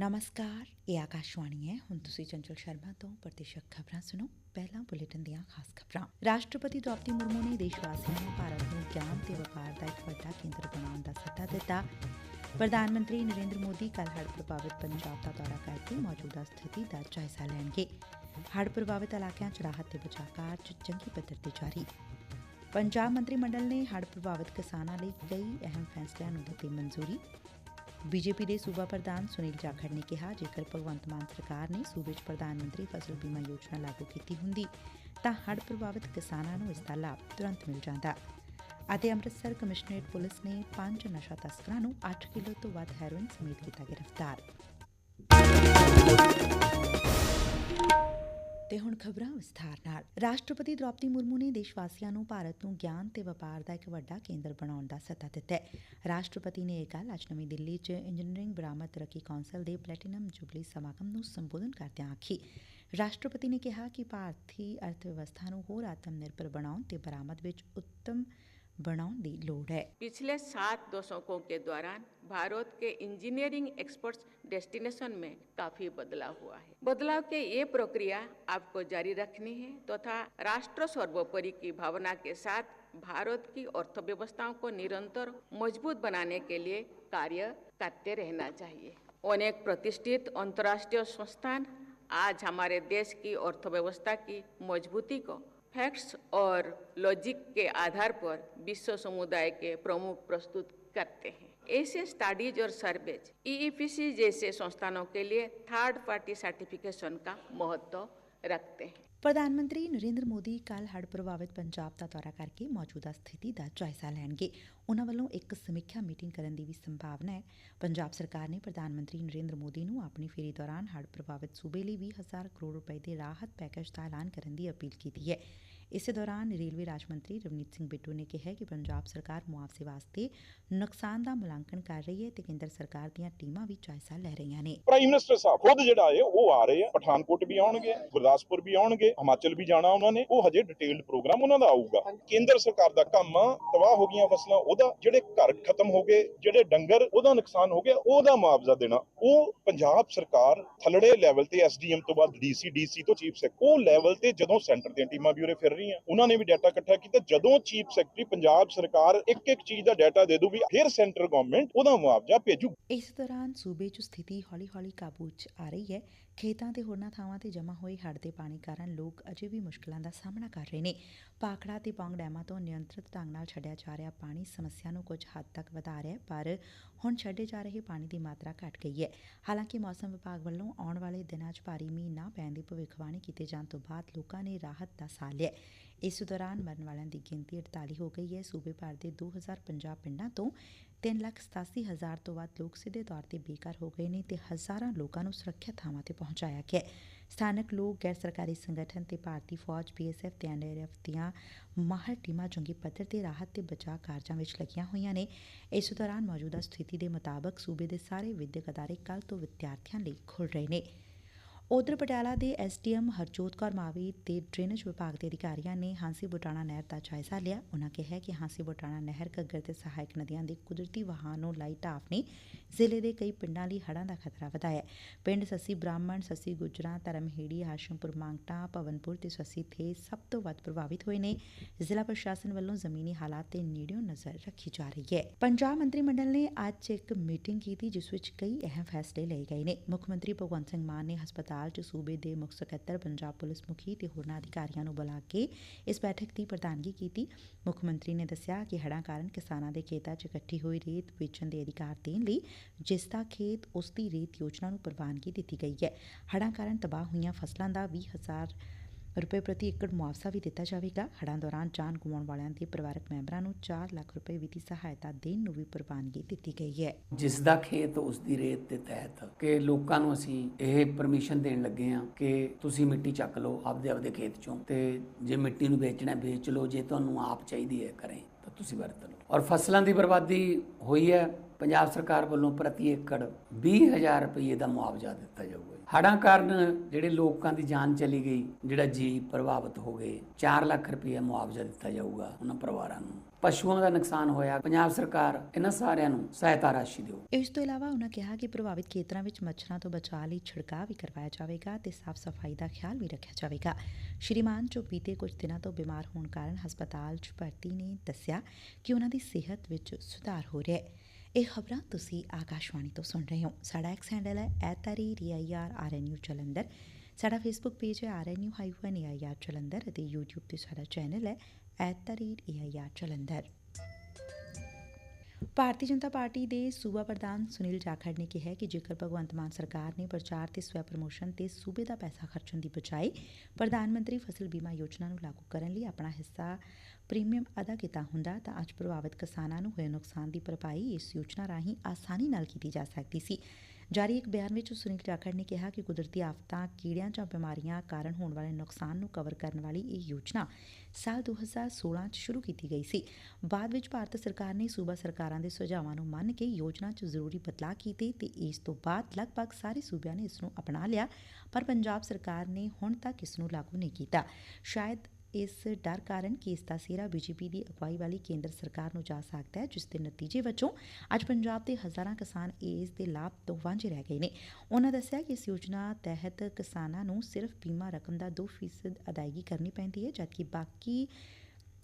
ਨਮਸਕਾਰ ਇਹ ਆਕਾਸ਼ਵਾਣੀ ਹੈ ਹੁਣ ਤੁਸੀਂ ਚੰਚਲ ਸ਼ਰਮਾ ਤੋਂ ਪ੍ਰਤੀਸ਼ਕ ਖਬਰਾਂ ਸੁਣੋ ਪਹਿਲਾਂ ਬੁਲੇਟਿਨ ਦੀਆਂ ਖਾਸ ਖਬਰਾਂ ਰਾਸ਼ਟਰਪਤੀ ਦ੍ਰੌਪਦੀ ਮੁਰਮੂ ਨੇ ਦੇਸ਼ ਵਾਸੀਆਂ ਨੂੰ ਭਾਰਤ ਨੂੰ ਗਿਆਨ ਤੇ ਵਪਾਰ ਦਾ ਇੱਕ ਵੱਡਾ ਕੇਂਦਰ ਬਣਾਉਣ ਦਾ ਸੱਦਾ ਦਿੱਤਾ ਪ੍ਰਧਾਨ ਮੰਤਰੀ ਨਰਿੰਦਰ ਮੋਦੀ ਕੱਲ ਹੜ੍ਹ ਪ੍ਰਭਾਵਿਤ ਪੰਜਾਬ ਦਾ ਦੌਰਾ ਕਰਕੇ ਮੌਜੂਦਾ ਸਥਿਤੀ ਦਾ ਜਾਇਜ਼ਾ ਲੈਣਗੇ ਹੜ੍ਹ ਪ੍ਰਭਾਵਿਤ ਇਲਾਕਿਆਂ 'ਚ ਰਾਹਤ ਤੇ ਬਚਾਅ ਕਾਰਜ ਚੰਗੀ ਪੱਧਰ ਤੇ ਜਾਰੀ ਪੰਜਾਬ ਮੰਤਰੀ ਮੰਡਲ ਨੇ ਹੜ੍ਹ ਪ੍ਰਭਾਵਿਤ ਕਿਸਾਨਾਂ ਲਈ ਕਈ ਅਹਿਮ ਫੈਸਲਿਆਂ ਨੂੰ ਦਿੱਤੀ ਮਨਜ਼ੂਰੀ ਬੀਜੇਪੀ ਦੇ ਸੁਬਾ ਪ੍ਰਧਾਨ ਸੁਨੀਲ ਜਾਖੜ ਨੇ ਕਿਹਾ, ਜੇਕਰ ਭਗਵੰਤ ਮਾਨ ਸਰਕਾਰ ਨੇ ਸੁਬੇ 'ਚ ਪ੍ਰਧਾਨ ਮੰਤਰੀ ਫਸਲ ਬੀਮਾ ਯੋਜਨਾ ਲਾਗੂ ਕੀਤੀ ਹੁੰਦੀ, ਤਾਂ ਹੜ੍ਹ ਪ੍ਰਭਾਵਿਤ ਕਿਸਾਨਾਂ ਨੂੰ ਇਸ ਦਾ ਲਾਭ ਤੁਰੰਤ ਮਿਲ ਜਾਂਦਾ। ਅਤੇ ਅੰਮ੍ਰਿਤਸਰ ਕਮਿਸ਼ਨਰੇਟ ਪੁਲਿਸ ਨੇ ਪੰਜ ਨਸ਼ਾ ਤਸਕਰਾਂ ਨੂੰ 8 ਕਿਲੋ ਤੋਂ ਵੱਧ ਹੈਰੋਇਨ ਸਮੇਤ ਕੀਤਾ ਗ੍ਰਿਫਤਾਰ। ਤੇ ਹੁਣ ਖਬਰਾਂ ਵਿਸਥਾਰ ਨਾਲ। ਰਾਸ਼ਟਰਪਤੀ ਦ੍ਰੌਪਦੀ ਮੁਰਮੂ ਨੇ ਦੇਸ਼ ਵਾਸੀਆਂ ਨੂੰ ਭਾਰਤ ਨੂੰ ਗਿਆਨ ਤੇ ਵਪਾਰ ਦਾ ਇੱਕ ਵੱਡਾ ਕੇਂਦਰ ਬਣਾਉਣ ਦਾ ਸੱਦਾ ਦਿੱਤਾ ਹੈ। ਰਾਸ਼ਟਰਪਤੀ ਨੇ ਇਹ ਗੱਲ ਅੱਜ ਨਵੀਂ ਦਿੱਲੀ 'ਚ ਇੰਜੀਨੀਅਰਿੰਗ ਬਰਾਮਦ ਤਰੱਕੀ ਕੌਂਸਲ ਦੇ ਪਲੈਟੀਨਮ ਜੁਬਲੀ ਸਮਾਗਮ ਨੂੰ ਸੰਬੋਧਨ ਕਰਦਿਆਂ ਆਖੀ। ਰਾਸ਼ਟਰਪਤੀ ਨੇ ਕਿਹਾ ਕਿ ਭਾਰਤੀ ਅਰਥ ਵਿਵਸਥਾ ਨੂੰ ਹੋਰ ਆਤਮ ਨਿਰਭਰ ਬਣਾਉਣ ਤੇ ਬਰਾਮਦ ਵਿੱਚ ਉੱਤਮ ਬਣਾਉਣ ਦੀ ਲੋੜ ਹੈ पिछले सात दशकों के दौरान भारत के इंजीनियरिंग एक्सपर्ट्स डेस्टिनेशन में काफी बदलाव हुआ है बदलाव के ये प्रक्रिया आपको जारी रखनी है तथा राष्ट्र सर्वोपरि की भावना के साथ भारत की अर्थव्यवस्थाओं को निरंतर मजबूत बनाने के लिए कार्य करते रहना चाहिए अनेक प्रतिष्ठित अंतर्राष्ट्रीय संस्थान आज हमारे देश की अर्थव्यवस्था की मजबूती को फैक्ट्स और लॉजिक के आधार पर विश्व समुदाय के प्रमुख प्रस्तुत करते हैं। ऐसे स्टडीज़ और सर्वेज ईईपीसी जैसे संस्थानों के लिए थर्ड पार्टी सर्टिफिकेशन का महत्व रखते हैं। ਪ੍ਰਧਾਨ ਮੰਤਰੀ ਨਰਿੰਦਰ ਮੋਦੀ ਕੱਲ ਹੜ੍ਹ ਪ੍ਰਭਾਵਿਤ ਪੰਜਾਬ ਦਾ ਦੌਰਾ ਕਰਕੇ ਮੌਜੂਦਾ ਸਥਿਤੀ ਦਾ ਜਾਇਜ਼ਾ ਲੈਣਗੇ। ਉਨ੍ਹਾਂ ਵੱਲੋਂ ਇੱਕ ਸਮੀਖਿਆ ਮੀਟਿੰਗ ਕਰਨ ਦੀ ਵੀ ਸੰਭਾਵਨਾ ਹੈ। ਪੰਜਾਬ ਸਰਕਾਰ ਨੇ ਪ੍ਰਧਾਨ ਮੰਤਰੀ ਨਰਿੰਦਰ ਮੋਦੀ ਨੂੰ ਆਪਣੀ ਫੇਰੀ ਦੌਰਾਨ ਹੜ੍ਹ ਪ੍ਰਭਾਵਿਤ ਸੂਬੇ ਲਈ 20000 ਕਰੋੜ ਰੁਪਏ ਦੇ ਰਾਹਤ ਪੈਕੇਜ ਦਾ ਐਲਾਨ ਕਰਨ ਦੀ ਅਪੀਲ ਕੀਤੀ ਹੈ। ਇਸੇ ਦੌਰਾਨ ਰੇਲਵੇ ਰਾਜ ਮੰਤਰੀ ਰਵਨੀਤ ਸਿੰਘ ਬਿੱਟੂ ਨੇ ਕਿਹਾ ਕਿ ਪੰਜਾਬ ਸਰਕਾਰ ਮੁਆਵਜ਼ੇ ਵਾਸਤੇ ਨੁਕਸਾਨ ਦਾ ਮੁਲਾਂਕਣ ਕਰ ਰਹੀ ਹੈ ਤੇ ਕੇਂਦਰ ਸਰਕਾਰ ਦੀਆਂ ਟੀਮਾਂ ਵੀ ਜਾਇਜ਼ਾ ਲੈ ਰਹੀਆਂ ਨੇ। ਪ੍ਰਾਈਮ ਮਿਨਿਸਟਰ ਸਾਹਿਬ ਖੁਦ ਜਿਹੜਾ ਹੈ ਉਹ ਆ ਰਹੇ ਆ। ਪਠਾਨਕੋਟ ਵੀ ਆਉਣਗੇ ਗੁਰਦਾਸਪੁਰ ਵੀ ਆਉਣਗੇ ਹਿਮਾਚਲ ਵੀ ਜਾਣਾ ਉਹਨਾਂ ਨੇ। ਉਹ ਹਜੇ ਡਿਟੇਲਡ ਪ੍ਰੋਗਰਾਮ ਉਹਨਾਂ ਦਾ ਆਊਗਾ। ਕੇਂਦਰ ਸਰਕਾਰ ਦਾ ਕੰਮ ਤਬਾਹ ਹੋ ਗਈਆਂ ਫਸਲਾਂ ਉਹਦਾ ਜਿਹੜੇ ਘਰ ਖਤਮ ਹੋ ਗਏ ਜਿਹੜੇ ਡੰਗਰ ਉਹਦਾ ਨੁਕਸਾਨ ਹੋ ਗਿਆ ਉਹਦਾ ਮੁਆਵਜ਼ਾ ਦੇਣਾ। ਉਹ ਪੰਜਾਬ ਸਰਕਾਰ ਥੱਲੜੇ ਲੈਵਲ ਤੇ ਐਸਡੀਐਮ ਤੋਂ ਬਾਅਦ ਡੀਸੀ ਡੀਸੀ ਤੋਂ ਚੀਫ ਸੈਕਟਰੀ ਉਹ ਲੈਵਲ ਤੇ ਜਦੋਂ ਸੈਂਟਰ ਦੀਆਂ ਟੀਮਾਂ ਵੀ ਉਰੇ ਫਿਰ ਰਹੀਆਂ ਉਹਨਾਂ ਨੇ ਵੀ ਡਾਟਾ ਇਕੱਠਾ ਕੀਤਾ। ਜਦੋਂ ਚੀਫ ਸੈਕਟਰੀ ਪੰਜਾਬ ਸਰਕਾਰ ਇੱਕ ਇੱਕ ਚੀਜ਼ ਦਾ ਡਾਟਾ ਦੇ ਦੂਗੀ, ਫਿਰ ਸੈਂਟਰ ਗਵਰਨਮੈਂਟ ਉਹਦਾ ਮੁਆਵਜ਼ਾ ਭੇਜੂ। ਇਸ ਦੌਰਾਨ ਸੂਬੇ 'ਚ ਸਥਿਤੀ ਹੌਲੀ-ਹੌਲੀ ਕਾਬੂ 'ਚ ਆ ਰਹੀ ਹੈ। ਖੇਤਾਂ ਤੇ ਹੋਰਨਾਂ ਥਾਵਾਂ ਤੇ ਜਮ੍ਹਾਂ ਹੋਏ ਹੜ੍ਹ ਦੇ ਪਾਣੀ ਕਾਰਨ ਲੋਕ ਅਜੇ ਵੀ ਮੁਸ਼ਕਲਾਂ ਦਾ ਸਾਹਮਣਾ ਕਰ ਰਹੇ ਨੇ। ਭਾਖੜਾ ਤੇ ਪੌਂਗ ਡੈਮਾਂ ਤੋਂ ਨਿਯੰਤਰਿਤ ਢੰਗ ਨਾਲ ਛੱਡਿਆ ਜਾ ਰਿਹਾ ਪਾਣੀ ਸਮੱਸਿਆ ਨੂੰ ਕੁਝ ਹੱਦ ਤੱਕ ਵਧਾ ਰਿਹਾ ਪਰ ਹੁਣ ਛੱਡੇ ਜਾ ਰਹੇ ਪਾਣੀ ਦੀ ਮਾਤਰਾ ਘਟ ਗਈ ਹੈ। ਹਾਲਾਂਕਿ ਮੌਸਮ ਵਿਭਾਗ ਵੱਲੋਂ ਆਉਣ ਵਾਲੇ ਦਿਨਾਂ 'ਚ ਭਾਰੀ ਮੀਂਹ ਨਾ ਪੈਣ ਦੀ ਭਵਿੱਖਬਾਣੀ ਕੀਤੇ ਜਾਣ ਤੋਂ ਬਾਅਦ ਲੋਕਾਂ ਨੇ ਰਾਹਤ ਦਾ ਸਾਹ ਲਿਆ ਇਸ ਦੌਰਾਨ ਮਰਨ ਵਾਲਿਆਂ ਦੀ ਗਿਣਤੀ 48 ਹੋ ਗਈ ਹੈ। ਸੂਬੇ ਭਰ ਦੇ 2050 ਪਿੰਡਾਂ ਤੋਂ 387000 ਤੋਂ ਵੱਧ ਲੋਕ ਸਿੱਧੇ ਤੌਰ ਤੇ ਬੇਘਰ ਹੋ ਗਏ ਨੇ ਤੇ ਹਜ਼ਾਰਾਂ ਲੋਕਾਂ ਨੂੰ ਸੁਰੱਖਿਅਤ ਥਾਵਾਂ ਤੇ ਪਹੁੰਚਾਇਆ ਗਿਆ ਸਥਾਨਕ ਲੋਕ, ਗੈਰ ਸਰਕਾਰੀ ਸੰਗਠਨ ਤੇ ਭਾਰਤੀ ਫੌਜ, ਬੀਐਸਐਫ ਤੇ ਐਨਡੀਆਰਐਫ ਦੀਆਂ ਮਾਹਰ ਟੀਮਾਂ ਜੰਗੀ ਪੱਧਰ ਤੇ ਰਾਹਤ ਤੇ ਬਚਾਅ ਕਾਰਜਾਂ ਵਿੱਚ ਲੱਗੀਆਂ ਹੋਈਆਂ ਨੇ। ਇਸ ਦੌਰਾਨ ਮੌਜੂਦਾ ਸਥਿਤੀ ਦੇ ਮੁਤਾਬਕ ਸੂਬੇ ਦੇ ਸਾਰੇ ਵਿਦਿਅਕ ਅਦਾਰੇ ਕੱਲ ਤੋਂ ਵਿਦਿਆਰਥੀਆਂ ਲਈ ਖੁੱਲ੍ਹ ਰਹੇ ਨੇ। ਉਧਰ ਪਟਿਆਲਾ ਦੇ ਐਸਡੀਐਮ ਹਰਜੋਤ ਕੌਰ ਮਾਵੀ ਤੇ ਡਰੇਨੇਜ ਵਿਭਾਗ ਦੇ ਅਧਿਕਾਰੀਆਂ ਨੇ ਹਾਂਸੀ ਬੁਟਾਣਾ ਨਹਿਰ ਦਾ ਜਾਇਜ਼ਾ ਲਿਆ। ਉਹਨਾਂ ਕਿਹਾ ਕਿ ਹਾਂਸੀ ਬੁਟਾਣਾ ਨਹਿਰ ਘੱਗਰ ਤੇ ਸਹਾਇਕ ਨਦੀਆਂ ਦੇ ਕੁਦਰਤੀ ਵਹਾਅ ਨੂੰ ਲਾਈ ਢਾਫ ਨੇ ਜ਼ਿਲ੍ਹੇ ਦੇ ਕਈ ਪਿੰਡਾਂ ਲਈ ਹੜ੍ਹਾਂ ਦਾ ਖਤਰਾ ਵਧਾਇਆ। ਪਿੰਡ ਸੱਸੀ ਬ੍ਰਾਹਮਣ, ਸੱਸੀ ਗੁਜਰਾ, ਧਰਮਹੇੜੀ ਹਾਸ਼ਮਪੁਰ ਮਾਂਗਟਾ ਪਵਨਪੁਰ ਤੇ ਸੱਸੀ ਥੇ ਸਭ ਤੋਂ ਵੱਧ ਪ੍ਰਭਾਵਿਤ ਹੋਏ ਨੇ। ਜ਼ਿਲ੍ਹਾ ਪ੍ਰਸ਼ਾਸਨ ਵੱਲੋਂ ਜ਼ਮੀਨੀ ਹਾਲਾਤ ਤੇ ਨੇੜਿਓਂ ਨਜ਼ਰ ਰੱਖੀ ਜਾ ਰਹੀ ਹੈ। ਪੰਜਾਬ ਮੰਤਰੀ ਮੰਡਲ ਨੇ ਅੱਜ ਇੱਕ ਮੀਟਿੰਗ ਕੀਤੀ, ਜਿਸ ਵਿੱਚ ਕਈ ਅਹਿਮ ਫੈਸਲੇ ਲਏ ਗਏ ਨੇ। ਮੁੱਖ ਮੰਤਰੀ ਭਗਵੰਤ ਸਿੰਘ ਮਾਨ ਨੇ ਹਸਪਤਾਲ 'ਚ ਸੂਬੇ ਦੇ ਮੁੱਖ ਸਕੱਤਰ, ਪੰਜਾਬ ਪੁਲਿਸ ਮੁਖੀ ਤੇ ਹੋਰਨਾਂ ਅਧਿਕਾਰੀਆਂ ਨੂੰ ਬੁਲਾ ਕੇ ਇਸ ਬੈਠਕ ਦੀ ਪ੍ਰਧਾਨਗੀ ਕੀਤੀ। ਮੁੱਖ ਮੰਤਰੀ ਨੇ ਦੱਸਿਆ ਕਿ ਹੜ੍ਹਾਂ ਕਾਰਨ ਕਿਸਾਨਾਂ ਦੇ ਖੇਤਾਂ 'ਚ ਇਕੱਠੀ ਹੋਈ ਰੇਤ ਵੇਚਣ ਦੇ ਅਧਿਕਾਰ ਦੇਣ ਲਈ ਜਿਸ ਦਾ ਖੇਤ ਉਸ ਦੀ ਰੇਤ ਯੋਜਨਾ ਨੂੰ ਪ੍ਰਵਾਨਗੀ ਦਿੱਤੀ ਗਈ ਹੈ। ਹੜ੍ਹਾਂ ਕਾਰਨ ਤਬਾਹ ਹੋਈਆਂ ਫਸਲਾਂ ਦਾ 20000 ਰੁਪਏ ਪ੍ਰਤੀ ਏਕੜ ਮੁਆਵਜ਼ਾ ਵੀ ਦਿੱਤਾ ਜਾਵੇਗਾ। ਹੜਾਂ ਦੌਰਾਨ ਜਾਨ ਗੁਆਉਣ ਵਾਲਿਆਂ ਦੇ ਪਰਿਵਾਰਕ ਮੈਂਬਰਾਂ ਨੂੰ 4 ਲੱਖ ਰੁਪਏ ਵਿੱਤੀ ਸਹਾਇਤਾ ਦੇਣ ਨੂੰ ਵੀ ਪ੍ਰਵਾਨਗੀ ਦਿੱਤੀ ਗਈ ਹੈ। ਜਿਸ ਦਾ ਖੇਤ ਉਸ ਦੀ ਰੇਤ ਦੇ ਤਹਿਤ ਕਿ ਲੋਕਾਂ ਨੂੰ ਅਸੀਂ ਇਹ ਪਰਮਿਸ਼ਨ ਦੇਣ ਲੱਗੇ ਆ ਕਿ ਤੁਸੀਂ ਮਿੱਟੀ ਚੱਕ ਲਓ ਆਪਦੇ ਆਪਦੇ ਖੇਤ ਚੋਂ ਤੇ ਜੇ ਮਿੱਟੀ ਨੂੰ ਵੇਚਣਾ ਵੇਚ ਲਓ, ਜੇ ਤੁਹਾਨੂੰ ਆਪ ਚਾਹੀਦੀ ਹੈ ਕਰੇ ਤਾਂ ਤੁਸੀਂ ਵਰਤ ਲਓ। ਔਰ ਫਸਲਾਂ ਦੀ ਬਰਬਾਦੀ ਹੋਈ ਹੈ। ਪੰਜਾਬ ਸਰਕਾਰ ਵੱਲੋਂ ਪ੍ਰਤੀ ਏਕੜ 20000 ਰੁਪਏ ਦਾ ਮੁਆਵਜ਼ਾ ਦਿੱਤਾ ਜਾਊਗਾ। ਹੜ੍ਹਾਂ ਕਾਰਨ ਜਿਹੜੇ ਲੋਕਾਂ ਦੀ ਜਾਨ ਚਲੀ ਗਈ, ਜਿਹੜਾ ਜੀ ਪ੍ਰਭਾਵਿਤ ਹੋ ਗਏ 4 ਲੱਖ ਰੁਪਏ ਮੁਆਵਜ਼ਾ ਦਿੱਤਾ ਜਾਊਗਾ ਉਹਨਾਂ ਪਰਿਵਾਰਾਂ ਨੂੰ। ਪਸ਼ੂਆਂ ਦਾ ਨੁਕਸਾਨ ਹੋਇਆ, ਪੰਜਾਬ ਸਰਕਾਰ ਇਹਨਾਂ ਸਾਰਿਆਂ ਨੂੰ ਸਹਾਇਤਾ ਰਾਸ਼ੀ ਦਿਓ। ਇਸ ਤੋਂ ਇਲਾਵਾ ਉਹਨਾਂ ਕਿਹਾ ਕਿ ਪ੍ਰਭਾਵਿਤ ਖੇਤਰਾਂ ਵਿੱਚ ਮੱਛਰਾਂ ਤੋਂ ਬਚਾਅ ਲਈ ਛਿੜਕਾਅ ਵੀ ਕਰਵਾਇਆ ਜਾਵੇਗਾ ਤੇ ਸਾਫ਼ ਸਫ਼ਾਈ ਦਾ ਖਿਆਲ ਵੀ ਰੱਖਿਆ ਜਾਵੇਗਾ। ਸ਼੍ਰੀਮਾਨ ਜੋ ਬੀਤੇ ਕੁਝ ਦਿਨਾਂ ਤੋਂ ਬਿਮਾਰ ਹੋਣ ਕਾਰਨ ਹਸਪਤਾਲ 'ਚ ਭਰਤੀ ਨੇ ਦੱਸਿਆ ਕਿ ਉਹਨਾਂ ਦੀ ਸਿਹਤ ਵਿੱਚ ਸੁਧਾਰ ਹੋ ਰਿਹਾ ਹੈ। ਇਹ ਖਬਰਾਂ ਤੁਸੀਂ ਆਕਾਸ਼ਵਾਣੀ ਤੋਂ ਸੁਣ ਰਹੇ ਹੋ। ਸਾਡਾ ਐਕਸ ਹੈਂਡਲ ਹੈ @reirrnu ਜਲੰਧਰ ਸਾਡਾ ਫੇਸਬੁੱਕ ਪੇਜ ਹੈ rnu-air ਜਲੰਧਰ ਅਤੇ YouTube ਤੇ ਸਾਡਾ ਚੈਨਲ ਹੈ @air ਜਲੰਧਰ ਭਾਰਤੀ ਜਨਤਾ ਪਾਰਟੀ ਦੇ ਸੂਬਾ ਪ੍ਰਧਾਨ ਸੁਨੀਲ ਜਾਖੜ ਨੇ ਕਿਹਾ ਕਿ ਜੇਕਰ ਭਗਵੰਤ ਮਾਨ ਸਰਕਾਰ ਨੇ ਪ੍ਰਚਾਰ ਤੇ ਸਵੈ ਪ੍ਰਮੋਸ਼ਨ ਤੇ ਸੂਬੇ ਦਾ ਪੈਸਾ ਖਰਚਣ ਦੀ ਬਜਾਏ ਪ੍ਰਧਾਨ ਮੰਤਰੀ ਫਸਲ ਬੀਮਾ ਯੋਜਨਾ ਨੂੰ ਲਾਗੂ ਕਰਨ ਲਈ ਆਪਣਾ ਹਿੱਸਾ ਪ੍ਰੀਮੀਅਮ ਅਦਾ ਕੀਤਾ ਹੁੰਦਾ, ਤਾਂ ਅੱਜ ਪ੍ਰਭਾਵਿਤ ਕਿਸਾਨਾਂ ਨੂੰ ਹੋਏ ਨੁਕਸਾਨ ਦੀ ਭਰਪਾਈ ਇਸ ਯੋਜਨਾ ਰਾਹੀਂ ਆਸਾਨੀ ਨਾਲ ਕੀਤੀ ਜਾ ਸਕਦੀ ਸੀ। ਜਾਰੀ ਇਕ ਬਿਆਨ ਵਿਚ ਸੁਨੀਲ ਜਾਖੜ ਨੇ ਕਿਹਾ ਕਿ ਕੁਦਰਤੀ ਆਫਤਾਂ, ਕੀੜਿਆਂ ਜਾਂ ਬਿਮਾਰੀਆਂ ਕਾਰਨ ਹੋਣ ਵਾਲੇ ਨੁਕਸਾਨ ਨੂੰ ਕਵਰ ਕਰਨ ਵਾਲੀ ਇਹ ਯੋਜਨਾ ਸਾਲ 2016 ਚ ਸ਼ੁਰੂ ਕੀਤੀ ਗਈ ਸੀ। ਬਾਅਦ ਵਿੱਚ ਭਾਰਤ ਸਰਕਾਰ ਨੇ ਸੂਬਾ ਸਰਕਾਰਾਂ ਦੇ ਸੁਝਾਵਾਂ ਨੂੰ ਮੰਨ ਕੇ ਯੋਜਨਾ 'ਚ ਜ਼ਰੂਰੀ ਬਦਲਾਅ ਕੀਤੇ ਤੇ ਇਸ ਤੋਂ ਬਾਅਦ ਲਗਭਗ ਸਾਰੇ ਸੂਬਿਆਂ ਨੇ ਇਸ ਨੂੰ ਅਪਣਾ ਲਿਆ, ਪਰ ਪੰਜਾਬ ਸਰਕਾਰ ਨੇ ਹੁਣ ਤੱਕ ਇਸ ਨੂੰ ਲਾਗੂ ਨਹੀਂ ਕੀਤਾ। ਸ਼ਾਇਦ ਇਸ ਡਰ ਕਾਰਨ ਕਿ ਇਸ ਦਾ ਸਿਹਰਾ ਬੀਜੇਪੀ ਦੀ ਅਗਵਾਈ ਵਾਲੀ ਕੇਂਦਰ ਸਰਕਾਰ ਨੂੰ ਜਾ ਸਕਦਾ ਹੈ, ਜਿਸ ਦੇ ਨਤੀਜੇ ਵਜੋਂ ਅੱਜ ਪੰਜਾਬ ਦੇ ਹਜ਼ਾਰਾਂ ਕਿਸਾਨ ਇਸ ਦੇ ਲਾਭ ਤੋਂ ਵਾਂਝੇ ਰਹਿ ਗਏ ਨੇ। ਉਹਨਾਂ ਦੱਸਿਆ ਕਿ ਇਸ ਯੋਜਨਾ ਤਹਿਤ ਕਿਸਾਨਾਂ ਨੂੰ ਸਿਰਫ ਬੀਮਾ ਰਕਮ ਦਾ 2% ਅਦਾਇਗੀ ਕਰਨੀ ਪੈਂਦੀ ਹੈ, ਜਦਕਿ ਬਾਕੀ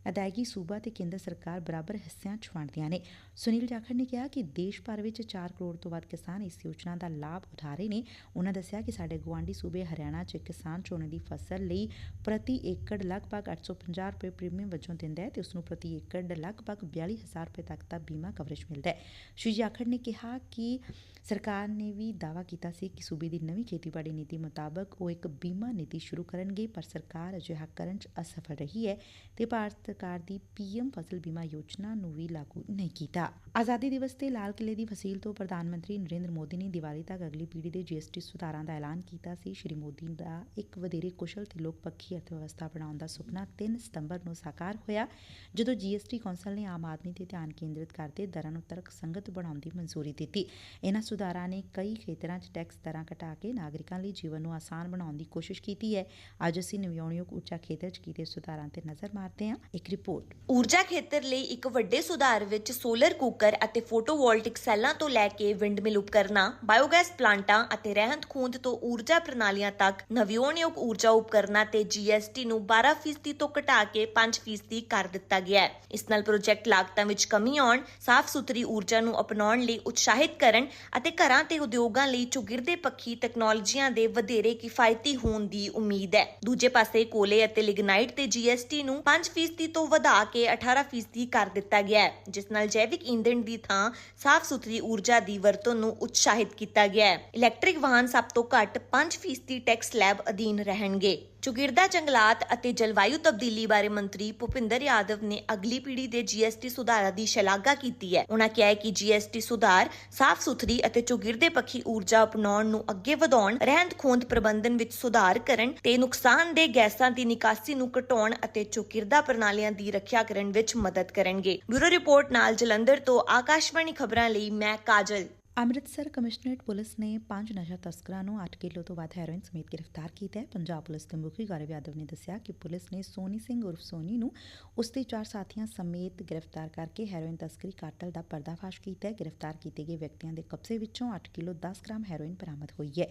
ਅਦਾਇਗੀ ਸੂਬਾ ਤੇ ਕੇਂਦਰ ਸਰਕਾਰ ਬਰਾਬਰ ਹਿੱਸਿਆਂ 'ਚ ਵੰਡਦੀਆਂ ਨੇ। ਸੁਨੀਲ ਜਾਖੜ ਨੇ ਕਿਹਾ ਕਿ ਦੇਸ਼ ਭਰ ਵਿੱਚ 4 ਕਰੋੜ ਤੋਂ ਵੱਧ ਕਿਸਾਨ ਇਸ ਯੋਜਨਾ ਦਾ ਲਾਭ ਉਠਾ ਰਹੇ ਨੇ। ਉਹਨਾਂ ਦੱਸਿਆ ਕਿ ਸਾਡੇ ਗਵਾਂਢੀ ਸੂਬੇ ਹਰਿਆਣਾ 'ਚ ਕਿਸਾਨ ਝੋਨੇ ਦੀ ਫਸਲ ਲਈ ਪ੍ਰਤੀ ਏਕੜ ਲਗਭਗ 850 ਰੁਪਏ ਪ੍ਰੀਮੀਅਮ ਵਜੋਂ ਦਿੰਦਾ ਹੈ ਤੇ ਉਸ ਨੂੰ ਪ੍ਰਤੀ ਏਕੜ ਲਗਭਗ 42000 ਰੁਪਏ ਤੱਕ ਦਾ ਬੀਮਾ ਕਵਰੇਜ ਮਿਲਦਾ ਹੈ। ਸ਼੍ਰੀ ਜਾਖੜ ਨੇ ਕਿਹਾ ਕਿ ਸਰਕਾਰ ਨੇ ਵੀ ਦਾਅਵਾ ਕੀਤਾ ਸੀ ਕਿ ਸੂਬੇ ਦੀ ਨਵੀਂ ਖੇਤੀਬਾੜੀ ਨੀਤੀ ਮੁਤਾਬਕ ਉਹ ਇੱਕ ਬੀਮਾ ਨੀਤੀ ਸ਼ੁਰੂ ਕਰਨਗੇ, ਪਰ ਸਰਕਾਰ ਅਜਿਹਾ ਕਰਨ 'ਚ ਅਸਫਲ ਰਹੀ ਹੈ ਤੇ ਭਾਰਤ ਸਰਕਾਰ ਦੀ ਪੀਐਮ ਫਸਲ ਬੀਮਾ ਯੋਜਨਾ ਨੂੰ ਵੀ ਲਾਗੂ ਨਹੀਂ ਕੀਤਾ। ਆਜ਼ਾਦੀ ਦਿਵਸ ਤੇ ਲਾਲ ਕਿਲੇ ਦੀ ਫਸੀਲ ਤੋਂ ਪ੍ਰਧਾਨ ਮੰਤਰੀ ਨਰਿੰਦਰ ਮੋਦੀ ਨੇ ਦੀਵਾਲੀ ਤੱਕ ਅਗਲੀ ਪੀੜ੍ਹੀ ਦੇ ਜੀਐਸਟੀ ਸੁਧਾਰਾਂ ਦਾ ਐਲਾਨ ਕੀਤਾ ਸੀ। ਸ਼੍ਰੀ ਮੋਦੀ ਦਾ ਇੱਕ ਵਧੇਰੇ ਕੁਸ਼ਲ ਤੇ ਲੋਕਪੱਖੀ ਅਰਥਵਿਵਸਥਾ ਬਣਾਉਣ ਦਾ ਸੁਪਨਾ 3 ਸਤੰਬਰ ਨੂੰ ਸਾਕਾਰ ਹੋਇਆ, ਜਦੋਂ ਜੀਐਸਟੀ ਕੌਂਸਲ ਨੇ ਆਮ ਆਦਮੀ ਤੇ ਧਿਆਨ ਕੇਂਦਰਿਤ ਕਰਦੇ ਦਰਾਂ ਨੂੰ ਤਰਕ ਸੰਗਤ ਬਣਾਉਣ ਦੀ ਮਨਜ਼ੂਰੀ ਦਿੱਤੀ। ਇਹਨਾਂ ਸੁਧਾਰਾਂ ਨੇ ਕਈ ਖੇਤਰਾਂ 'ਚ ਟੈਕਸ ਦਰਾਂ ਘਟਾ ਕੇ ਨਾਗਰਿਕਾਂ ਲਈ ਜੀਵਨ ਨੂੰ ਆਸਾਨ ਬਣਾਉਣ ਦੀ ਕੋਸ਼ਿਸ਼ ਕੀਤੀ ਹੈ। ਅੱਜ ਅਸੀਂ ਨਵਿਆਉਣਯੋਗ ਉੱਚਾ ਖੇਤਰ 'ਚ ਕੀਤੇ ਸੁਧਾਰਾਂ ਤੇ ਨਜ਼ਰ ਮਾਰਦੇ ਹਾਂ। ਇੱਕ ਰਿਪੋਰਟ। ਊਰਜਾ ਖੇਤਰ ਲਈ ਇੱਕ ਵੱਡੇ ਸੁਧਾਰ ਵਿੱਚ ਸੋਲਰ ਕੁੱਕਰ ਅਤੇ ਫੋਟੋਵੋਲਟਿਕ ਸੈੱਲਾਂ ਤੋਂ ਲੈ ਕੇ ਵਿੰਡਮਿਲ ਉਪਕਰਨਾਂ, ਬਾਇਓਗੈਸ ਪਲਾਂਟਾਂ ਅਤੇ ਰਹਿੰਦ ਖੂੰਦ ਤੋਂ ਊਰਜਾ ਪ੍ਰਣਾਲੀਆਂ ਤੱਕ ਨਵਿਆਉਣਯੋਗ ਊਰਜਾ ਉਪਕਰਨਾਂ ਤੇ ਜੀਐਸਟੀ ਨੂੰ 12% ਤੋਂ ਘਟਾ ਕੇ 5% ਕਰ ਦਿੱਤਾ ਗਿਆ ਹੈ। ਇਸ ਨਾਲ ਪ੍ਰੋਜੈਕਟ ਲਾਗਤਾਂ ਵਿੱਚ ਕਮੀ ਆਉਣ ਸਾਫ਼ ਸੁਥਰੀ ਊਰਜਾ ਨੂੰ ਅਪਣਾਉਣ ਲਈ ਉਤਸ਼ਾਹਿਤ ਕਰਨ ਅਤੇ ਘਰਾਂ ਤੇ ਉਦਯੋਗਾਂ ਲਈ ਚੁਗਿਰਦੇ ਪੱਖੀ ਤਕਨਾਲੋਜੀਆਂ ਦੇ ਵਧੇਰੇ ਕਿਫਾਇਤੀ ਹੋਣ ਦੀ ਉਮੀਦ ਹੈ। ਦੂਜੇ ਪਾਸੇ ਕੋਲੇ ਅਤੇ ਲਿਗਨਾਈਟ ਤੇ ਜੀਐਸਟੀ ਨੂੰ 5% ਤੋਂ ਵਧਾ ਕੇ 18% ਕਰ ਦਿੱਤਾ ਗਿਆ ਹੈ, ਜਿਸ ਨਾਲ ਜੈਵਿਕ ਈਂਧਣ ਦੀ ਥਾਂ ਸਾਫ਼ ਸੁਥਰੀ ਊਰਜਾ ਦੀ ਵਰਤੋਂ ਨੂੰ ਉਤਸ਼ਾਹਿਤ ਕੀਤਾ ਗਿਆ ਹੈ। ਇਲੈਕਟ੍ਰਿਕ ਵਾਹਨ ਸਭ ਤੋਂ ਘੱਟ 5 ਫੀਸਦੀ ਟੈਕਸ ਸਲੈਬ ਅਧੀਨ ਰਹਿਣਗੇ। ਚੁਗਿਰਦਾ ਜੰਗਲਾਤ ਅਤੇ ਜਲਵਾਯੂ ਤਬਦੀਲੀ ਬਾਰੇ ਮੰਤਰੀ ਭੁਪਿੰਦਰ ਯਾਦਵ ਨੇ ਅਗਲੀ ਪੀੜ੍ਹੀ ਦੇ ਜੀਐਸਟੀ ਸੁਧਾਰਾਂ ਦੀ ਸ਼ਲਾਘਾ ਕੀਤੀ ਹੈ। ਉਹਨਾਂ ਕਿਹਾ ਹੈ ਕਿ ਜੀਐਸਟੀ ਸੁਧਾਰ ਸਾਫ਼ ਸੁਥਰੀ ਅਤੇ ਚੁਗਿਰਦੇ ਪੱਖੀ ਊਰਜਾ ਅਪਣਾਉਣ ਨੂੰ ਅੱਗੇ ਵਧਾਉਣ, ਰਹਿੰਦ ਖੂੰਦ ਪ੍ਰਬੰਧਨ ਵਿੱਚ ਸੁਧਾਰ ਕਰਨ ਤੇ ਨੁਕਸਾਨਦੇਹ ਗੈਸਾਂ ਦੀ ਨਿਕਾਸੀ ਨੂੰ ਘਟਾਉਣ ਅਤੇ ਚੁਗਿਰਦਾ ਪ੍ਰਣਾਲੀਆਂ ਦੀ ਰੱਖਿਆ ਕਰਨ ਵਿੱਚ ਮਦਦ ਕਰਨਗੇ। ਬਿਊਰੋ ਰਿਪੋਰਟ ਨਾਲ ਜਲੰਧਰ ਤੋਂ ਆਕਾਸ਼ਵਾਣੀ ਖਬਰਾਂ ਲਈ ਮੈਂ ਕਾਜਲ। ਅੰਮ੍ਰਿਤਸਰ ਕਮਿਸ਼ਨਰੇਟ ਪੁਲਿਸ ਨੇ ਪੰਜ ਨਸ਼ਾ ਤਸਕਰਾਂ ਨੂੰ 8 ਕਿਲੋ ਤੋਂ ਵੱਧ ਹੈਰੋਇਨ ਸਮੇਤ ਗ੍ਰਿਫਤਾਰ ਕੀਤਾ ਹੈ। ਪੰਜਾਬ ਪੁਲਿਸ ਦੇ ਮੁਖੀ ਗੌਰਵ ਯਾਦਵ ਨੇ ਦੱਸਿਆ ਕਿ ਪੁਲਿਸ ਨੇ ਸੋਨੀ ਸਿੰਘ ਉਰਫ ਸੋਨੀ ਨੂੰ ਉਸ ਦੇ ਚਾਰ ਸਾਥੀਆਂ ਸਮੇਤ ਗ੍ਰਿਫਤਾਰ ਕਰਕੇ ਹੈਰੋਇਨ ਤਸਕਰੀ ਕਾਟਲ ਦਾ ਪਰਦਾਫਾਸ਼ ਕੀਤਾ ਹੈ। ਗ੍ਰਿਫਤਾਰ ਕੀਤੇ ਗਏ ਵਿਅਕਤੀਆਂ ਦੇ ਕਬਜ਼ੇ ਵਿੱਚੋਂ 8 ਕਿਲੋ 10 ਗ੍ਰਾਮ ਹੈਰੋਇਨ ਬਰਾਮਦ ਹੋਈ ਹੈ।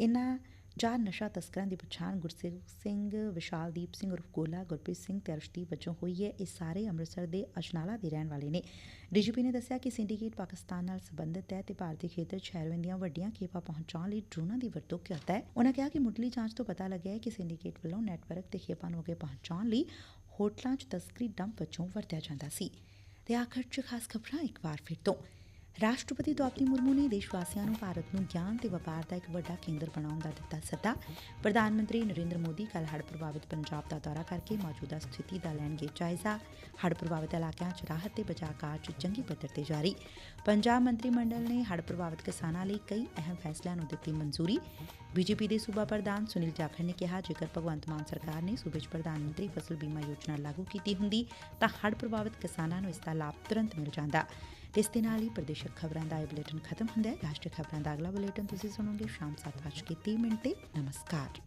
ਇਨ੍ਹਾਂ ਚਾਰ ਨਸ਼ਾ ਤਸਕਰਾਂ ਦੀ ਪਛਾਣ ਗੁਰਸੇਵ ਸਿੰਘ, ਵਿਸ਼ਾਲਦੀਪ ਸਿੰਘ ਉਰਫ ਗੋਲਾ, ਗੁਰਪ੍ਰੀਤ ਸਿੰਘ ਤੇ ਅਰਸ਼ਦੀਪ ਵਜੋਂ ਹੋਈ ਹੈ। ਇਹ ਸਾਰੇ ਅੰਮ੍ਰਿਤਸਰ ਦੇ ਅਜਨਾਲਾ ਦੇ ਰਹਿਣ ਵਾਲੇ ਨੇ। ਡੀਜੀਪੀ ਨੇ ਦੱਸਿਆ ਕਿ ਸਿੰਡੀਕੇਟ ਪਾਕਿਸਤਾਨ ਨਾਲ ਸੰਬੰਧਿਤ ਹੈ ਤੇ ਭਾਰਤੀ ਖੇਤਰ 'ਚ ਹੈਰੋਇਨ ਦੀਆਂ ਵੱਡੀਆਂ ਖੇਪਾਂ ਪਹੁੰਚਾਉਣ ਲਈ ਡਰੋਨਾਂ ਦੀ ਵਰਤੋਂ ਕਰਦਾ ਹੈ। ਉਨ੍ਹਾਂ ਕਿਹਾ ਕਿ ਮੁੱਢਲੀ ਜਾਂਚ ਤੋਂ ਪਤਾ ਲੱਗਿਆ ਹੈ ਕਿ ਸਿੰਡੀਕੇਟ ਵੱਲੋਂ ਨੈਟਵਰਕ ਤੇ ਖੇਪਾਂ ਨੂੰ ਅੱਗੇ ਪਹੁੰਚਾਉਣ ਲਈ ਹੋਟਲਾਂ 'ਚ ਤਸਕਰੀ ਡੰਪ ਵਜੋਂ ਵਰਤਿਆ ਜਾਂਦਾ ਸੀ। ਤੇ ਆਖਰ 'ਚ ਖਾਸ ਖਬਰਾਂ ਇੱਕ ਵਾਰ ਫਿਰ ਤੋਂ। ਰਾਸ਼ਟਰਪਤੀ ਦ੍ਰੌਪਦੀ ਮੁਰਮੂ ਨੇ ਦੇਸ਼ ਵਾਸੀਆਂ ਨੂੰ ਭਾਰਤ ਨੂੰ ਗਿਆਨ ਤੇ ਵਪਾਰ ਦਾ ਇੱਕ ਵੱਡਾ ਕੇਂਦਰ ਬਣਾਉਣ ਦਾ ਦਿੱਤਾ ਸੱਦਾ। ਪ੍ਰਧਾਨ ਮੰਤਰੀ ਨਰਿੰਦਰ ਮੋਦੀ ਕੱਲ ਹੜ੍ਹ ਪ੍ਰਭਾਵਿਤ ਪੰਜਾਬ ਦਾ ਦੌਰਾ ਕਰਕੇ ਮੌਜੂਦਾ ਸਥਿਤੀ ਦਾ ਲੈਣਗੇ ਜਾਇਜ਼ਾ। ਹੜ੍ਹ ਪ੍ਰਭਾਵਿਤ ਇਲਾਕਿਆਂ 'ਚ ਰਾਹਤ ਤੇ ਬਚਾਅ ਕਾਰਜ ਚੰਗੀ ਪੱਧਰ ਤੇ ਜਾਰੀ। ਪੰਜਾਬ ਮੰਤਰੀ ਮੰਡਲ ਨੇ ਹੜ੍ਹ ਪ੍ਰਭਾਵਿਤ ਕਿਸਾਨਾਂ ਲਈ ਕਈ ਅਹਿਮ ਫੈਸਲਿਆਂ ਨੂੰ ਦਿੱਤੀ ਮਨਜ਼ੂਰੀ। ਬੀਜੇਪੀ ਦੇ ਸੂਬਾ ਪ੍ਰਧਾਨ ਸੁਨੀਲ ਜਾਖੜ ਨੇ ਕਿਹਾ, ਜੇਕਰ ਭਗਵੰਤ ਮਾਨ ਸਰਕਾਰ ਨੇ ਸੂਬੇ 'ਚ ਪ੍ਰਧਾਨ ਮੰਤਰੀ ਫਸਲ ਬੀਮਾ ਯੋਜਨਾ ਲਾਗੂ ਕੀਤੀ ਹੁੰਦੀ, ਤਾਂ ਹੜ੍ਹ ਪ੍ਰਭਾਵਿਤ ਕਿਸਾਨਾਂ ਨੂੰ ਇਸ ਦਾ ਲਾਭ ਤੁਰੰਤ ਮਿਲ ਜਾਂਦਾ। ਇਸ ਦੇ ਨਾਲ ਹੀ ਪ੍ਰਦੇਸ਼ਕ ਖਬਰਾਂ ਦਾ ਇਹ ਬੁਲੇਟਿਨ ਖਤਮ ਹੁੰਦਾ ਹੈ। ਰਾਸ਼ਟਰੀ ਖਬਰਾਂ ਦਾ ਅਗਲਾ ਬੁਲੇਟਿਨ ਤੁਸੀਂ ਸੁਣੋਗੇ ਸ਼ਾਮ 7:30 ਮਿੰਟ ਤੇ। ਨਮਸਕਾਰ।